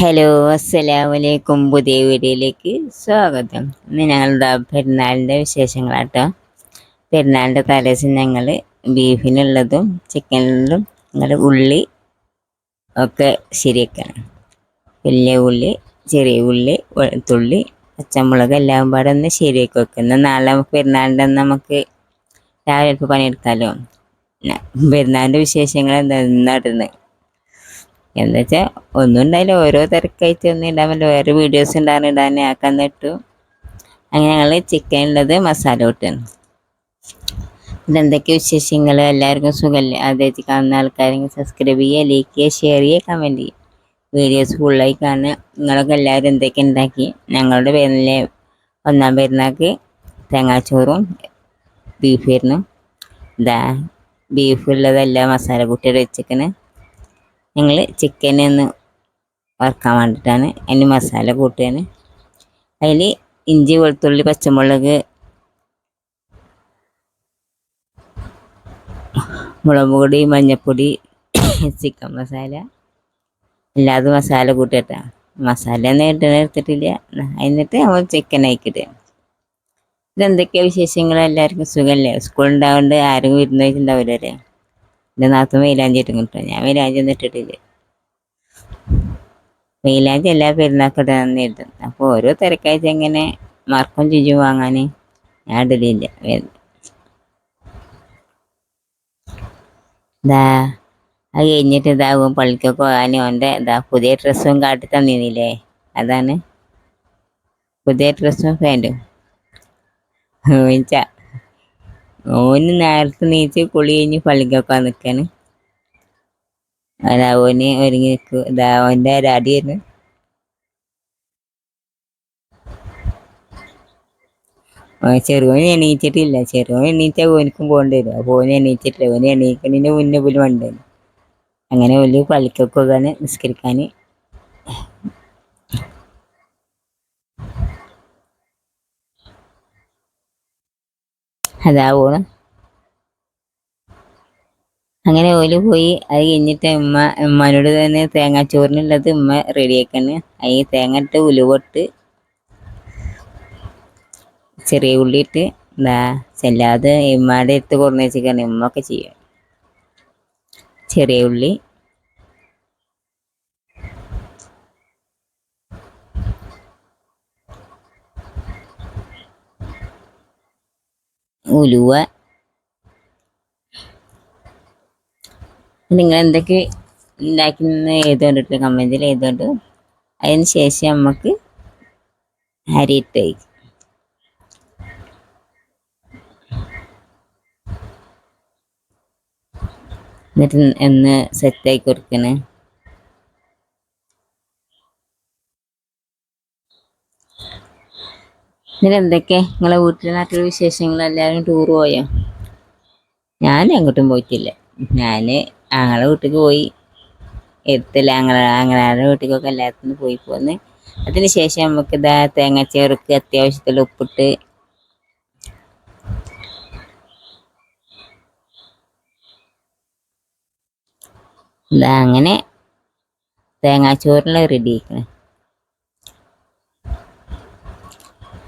Hello അസ്സലാമലൈക്കും പുതിയ വീഡിയോയിലേക്ക് സ്വാഗതം. ഇന്ന് ഞങ്ങളുടെ പെരുന്നാളിന്റെ വിശേഷങ്ങളാട്ടോ. പെരുന്നാളിന്റെ തലേദിവസം ഞങ്ങൾ ബീഫിനുള്ളതും ചിക്കനിലും ഞങ്ങൾ ഉള്ളി ഒക്കെ ശരിയാക്കണം. വലിയ ഉള്ളി ചെറിയ ഉള്ളി വെളുത്തുള്ളി പച്ചമുളക് എല്ലാം പാടെ ഒന്ന് ശരിയാക്കി വെക്കുന്നത് നാളെ നമുക്ക് പെരുന്നാളിന്റെ നമുക്ക് രാവിലെ പണിയെടുക്കാമല്ലോ പെരുന്നാളിന്റെ വിശേഷങ്ങൾ എന്താ നടുന്നത് എന്താ വെച്ചാൽ ഒന്നും ഉണ്ടായില്ല ഓരോ തിരക്കായിട്ട് ഒന്നും ഇടാമല്ലോ വേറെ വീഡിയോസ് ഉണ്ടാകാൻ ഇടാൻ ആക്കാൻ നട്ടു അങ്ങനെ ഞങ്ങൾ ചിക്കൻ ഉള്ളത് മസാല കൂട്ടാണ് ഇതെന്തൊക്കെ വിശേഷങ്ങൾ എല്ലാവർക്കും സുഖമല്ലേ ആദ്യമായിട്ട് കാണുന്ന ആൾക്കാരെങ്കിൽ സബ്സ്ക്രൈബ് ചെയ്യുക ലൈക്ക് ചെയ്യുക ഷെയർ ചെയ്യുക കമന്റ് ചെയ്യുക. വീഡിയോസ് ഫുള്ളായി കാണുക. നിങ്ങളൊക്കെ എല്ലാവരും എന്തൊക്കെ ഉണ്ടാക്കി? ഞങ്ങളുടെ പേരിലെ ഒന്നാം പെരുന്നാൾക്ക് തേങ്ങാച്ചോറും ബീഫായിരുന്നു ഇതാ ബീഫുള്ളതെല്ലാം മസാല കൂട്ടിയിട്ട് വെച്ചിരിക്കുന്നത് ഞങ്ങൾ ചിക്കനെ ഒന്ന് വറുക്കാൻ വേണ്ടിയിട്ടാണ് അതിന് മസാല കൂട്ടുകയാണ് അതിൽ ഇഞ്ചി വെളുത്തുള്ളി പച്ചമുളക് മുളക് പൊടി മഞ്ഞൾപ്പൊടി ചിക്കൻ മസാല അല്ലാതെ മസാല കൂട്ടിയിട്ടാണ് മസാല ഒന്നും ഇട്ട് എടുത്തിട്ടില്ല. എന്നിട്ട് നമ്മൾ ചിക്കൻ ആക്കിയിട്ട് ഇതെന്തൊക്കെയാണ് വിശേഷങ്ങൾ എല്ലാവർക്കും സുഖമല്ലേ സ്കൂളുണ്ടാവുകൊണ്ട് ആരും വിരുന്ന് വെച്ചിട്ടുണ്ടാവില്ലേ എന്റെ നാത്തും ഇട്ടും കിട്ടും ഞാൻ വെയിലാഞ്ചി ഒന്നും ഇട്ടിട്ടില്ല. വെയിലാഞ്ചി എല്ലാ പെരുന്നാൾക്കും ഇടാൻ അപ്പോൾ ഓരോ തിരക്കാഴ്ച ഇങ്ങനെ മറക്കും ചുജു വാങ്ങാൻ ഞാൻ ഇടലില്ല. ഇതാ അത് കഴിഞ്ഞിട്ട് ഇതാകും പള്ളിക്കൊക്കെ പോകാനും. ഓന്റെ ഇതാ പുതിയ ഡ്രസ്സും കാട്ടി തന്നിരുന്നില്ലേ അതാണ്. പുതിയ ഡ്രസ്സും പാന്റും ചോദിച്ചാ ഓന് നേരത്തെ നീച്ച് കുളി കഴിഞ്ഞ് പള്ളിക്കൊക്കെ നിൽക്കാണ് അതാ ഓന് ഒരുങ്ങി നിൽക്കും ഇതാ ഓന്റെ ഒരടിയായിരുന്നു ചെറുവൻ എണീച്ചിട്ടില്ല ചെറുവൻ എണീച്ച ഓനിക്കും പോകേണ്ടി വരും. അപ്പോൾ ഓന് എണീച്ചിട്ടില്ല ഓന് എണീക്കണതിന്റെ മുന്നേ പോലും വണ്ടേന് അങ്ങനെ വലിയ പള്ളിക്കൊക്കെ നിസ്കരിക്കാൻ അതാ അങ്ങനെ ഓൽ പോയി അത് കഴിഞ്ഞിട്ട് ഉമ്മ ഉമ്മാനോട് തന്നെ തേങ്ങാച്ചോറിനുള്ളത് ഉമ്മ റെഡിയാക്കാണ്. അതിൽ തേങ്ങ ഇട്ട് ഉലുവട്ട് ചെറിയ ഉള്ളി ഇട്ട് എന്താ ചെല്ലാതെ ഉമ്മയുടെ എടുത്ത് കുറഞ്ഞ വെച്ചിരിക്കുകയാണ് ഉമ്മ ഒക്കെ ചെയ്യുക ചെറിയ ഉള്ളി ഉലുവ. നിങ്ങൾ എന്തൊക്കെ ഉണ്ടാക്കുന്ന എഴുതുകൊണ്ടിട്ട് കമന്റിൽ എഴുതുകൊണ്ട് അതിന് ശേഷം നമുക്ക് അരിയിട്ട് എന്നിട്ട് എന്ന് സെറ്റായി കൊടുക്കണേ. എന്നിട്ട് എന്തൊക്കെ നിങ്ങളെ വീട്ടിലെ നാട്ടിലെ വിശേഷങ്ങൾ? എല്ലാവരും ടൂർ പോയോ? ഞാൻ എങ്ങോട്ടും പോയിട്ടില്ല. ഞാൻ ആങ്ങളെ വീട്ടിലേക്ക് പോയി. എടുത്തില്ല ആങ്ങളെ ആങ്ങളുടെ വീട്ടിലേക്കൊക്കെ എല്ലാത്തിനും പോയി പോന്ന്. അതിന് ശേഷം നമുക്ക് ഇതാ തേങ്ങ ചേർക്ക് അത്യാവശ്യത്തിൽ ഉപ്പിട്ട്. ഇതാ അങ്ങനെ തേങ്ങാച്ചോറിൽ റെഡി ആക്കണേ.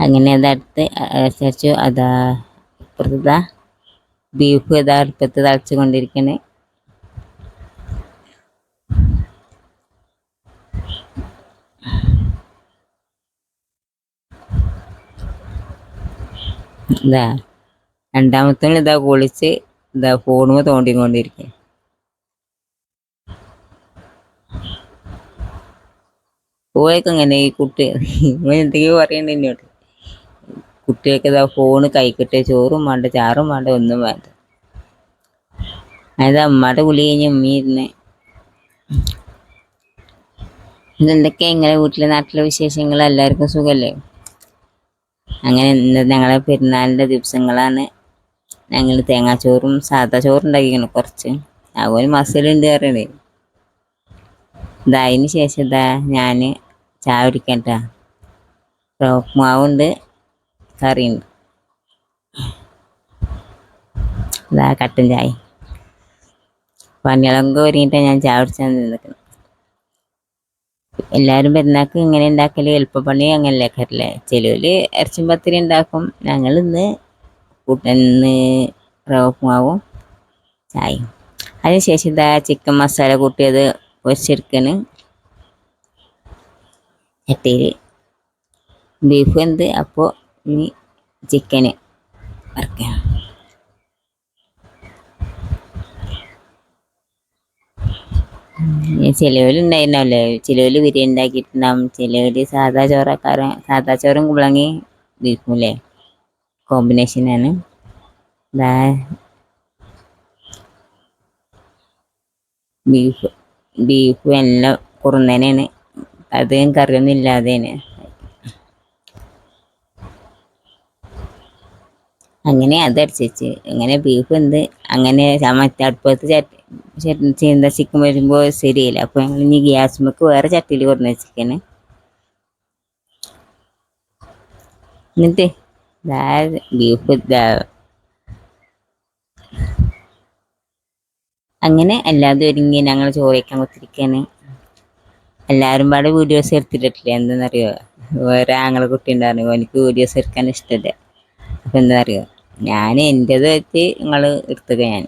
അങ്ങനെ അതടുത്ത് ശേഷം അതാ ഇപ്പുറത്ത് ബീഫ് ഇതാ അടുപ്പത്ത് തിളച്ചു കൊണ്ടിരിക്കണേ ഇതാ രണ്ടാമത്തെ ഇതാ കുളിച്ച് ഇതാ ഫോണുമ തോണ്ടിക്കൊണ്ടിരിക്കുക പോയൊക്കെ ഇങ്ങനെ ഈ കുട്ടി? എന്തെങ്കിലും പറയണ്ട എന്നോട് കുട്ടികൾക്ക് ഇതാ ഫോണ് കൈക്കിട്ട് ചോറും വേണ്ട ചാറും വേണ്ട ഒന്നും വേണ്ട. അതായത് അമ്മയുടെ കുളി കഴിഞ്ഞ് ഉമ്മയിരുന്ന് ഇതെന്തൊക്കെ ഇങ്ങനെ വീട്ടിലെ നാട്ടിലെ വിശേഷങ്ങൾ? എല്ലാവർക്കും സുഖമല്ലേ അങ്ങനെ ഇന്ന് ഞങ്ങളെ പെരുന്നാളിന്റെ ദിവസങ്ങളാണ്. ഞങ്ങൾ തേങ്ങാച്ചോറും സാധാ ചോറും ഉണ്ടാക്കിക്കണം കുറച്ച്. അതുപോലെ മസിലുണ്ട് പറയണേ ഇതായതിന് ശേഷം ഇതാ ഞാൻ ചായ കുടിക്കട്ടാ. മാവുണ്ട്. കറിയുണ്ട് ഇതാ കട്ടൻ ചായ. പണികളൊക്കെ ഒരുങ്ങിയിട്ട് ഞാൻ ചായ കുടിച്ചാൽ നിൽക്കുന്നത്. എല്ലാവരും പെരുന്നാൾക്ക് ഇങ്ങനെ ഉണ്ടാക്കൽ എളുപ്പപ്പണി അങ്ങനെ കറില്ലേ ചിലവര് ഇറച്ചും പത്തിരി ഉണ്ടാക്കും. ഞങ്ങൾ ഇന്ന് കൂട്ടന്ന് റവപ്പുമാവും ചായയും. അതിനുശേഷം ഇതാ ചിക്കൻ മസാല കൂട്ടിയത് പൊരിച്ചെടുക്കണ്. ചട്ടിയിൽ ബീഫ് എന്ത്? അപ്പോൾ ഇനി ചിക്കന് വറുക്കാം ചിലവരുണ്ടായിരുന്നല്ലേ ചിലവര് ബിരിയാണി ഉണ്ടാക്കിയിട്ടുണ്ടാവും. ചിലവര് സാധാ ചോറക്കാരൻ സാധാ ചോറും കുമ്പളങ്ങി ബീഫും കോമ്പിനേഷനാണ് ബീഫ് ബീഫ് എല്ലാം കുറുന്നനെയാണ്. അധികം കറിയൊന്നും ഇല്ലാതെയാണ്. അങ്ങനെ അതടിച്ചു അങ്ങനെ ബീഫ് എന്ത് അങ്ങനെ മറ്റേ അടുപ്പത്ത് ചട്ടി ചീന്ത ചിക്കൻ വരുമ്പോൾ ശരിയില്ല. അപ്പോൾ ഞങ്ങൾ ഇനി ഗ്യാസ്മക്ക് വേറെ ചട്ടിയിൽ കൊടുന്ന് വെച്ചിരിക്കണ് എന്നിട്ട് ബീഫ് അങ്ങനെ അല്ലാതെ ഒരുങ്ങി ഞങ്ങൾ ചോറയ്ക്കാൻ കൊത്തിരിക്കാന് എല്ലാവരും പാടെ വീഡിയോസ് എടുത്തിട്ടില്ല? എന്താണെന്നറിയോ വേറെ ആങ്ങളെ കുട്ടി ഉണ്ടായിരുന്നു. എനിക്ക് വീഡിയോസ് എടുക്കാൻ ഇഷ്ടമില്ല അപ്പം എന്താ ഞാൻ എന്റെത് വെച്ച് നിങ്ങൾ എടുത്തുക ഞാൻ.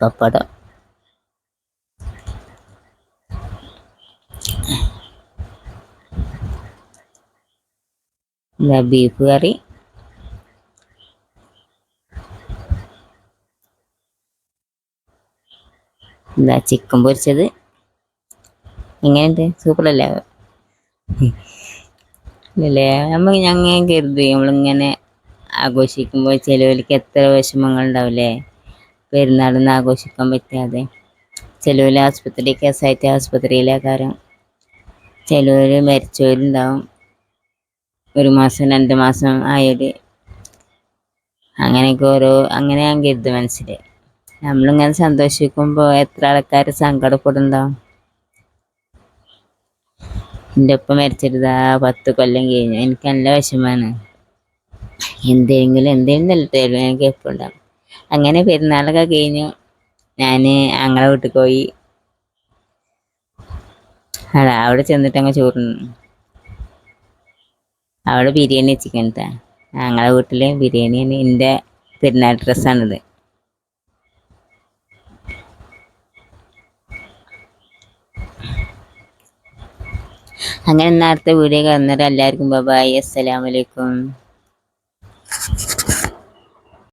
പപ്പടം. ബീഫ് കറി എന്താ ചിക്കൻ പൊരിച്ചത്? എങ്ങനെയുണ്ട്? സൂപ്പറല്ലേ അല്ലേ നമ്മൾ ഞങ്ങൾ കരുതി നമ്മളിങ്ങനെ ആഘോഷിക്കുമ്പോൾ ചിലവർക്ക് എത്ര വിഷമങ്ങൾ ഉണ്ടാവില്ലേ പെരുന്നാളൊന്നും ആഘോഷിക്കാൻ പറ്റാതെ. ചിലവർ ആസ്പത്രി കേസായിട്ട് ആസ്പത്രിയിലേക്കാരം ചിലവർ മരിച്ചവരുണ്ടാവും ഒരു മാസം രണ്ട് മാസം ആയത് അങ്ങനെയൊക്കെ ഓരോ അങ്ങനെ ഞാൻ കരുതും മനസ്സിൽ നമ്മളിങ്ങനെ സന്തോഷിക്കുമ്പോൾ എത്ര ആൾക്കാർ സങ്കടപ്പെടുണ്ടാവും. എന്റെ ഒപ്പം മരിച്ചിട്ട് പത്ത് കൊല്ലം കഴിഞ്ഞു. എനിക്ക് നല്ല വിഷമാണ്. എന്തെങ്കിലും എന്തെങ്കിലും നിലത്തായിരുന്നു എനിക്ക് എപ്പോൾ ഉണ്ടാകും അങ്ങനെ പെരുന്നാളൊക്കെ കഴിഞ്ഞു. ഞാൻ ഞങ്ങളെ വീട്ടിൽ പോയി. അതാ അവിടെ ചെന്നിട്ട് അങ്ങ് ചോറുന്നു അവിടെ ബിരിയാണി വെച്ചിക്കണത്താ ഞങ്ങളെ വീട്ടിൽ ബിരിയാണിയാണ് എന്റെ പെരുന്നാൾ ഡ്രസ്സാണിത് അങ്ങനെ നേരത്തെ വീഡിയോ കാണുന്നവരെ എല്ലാവർക്കും ബൈ അസ്സലാമലൈക്കും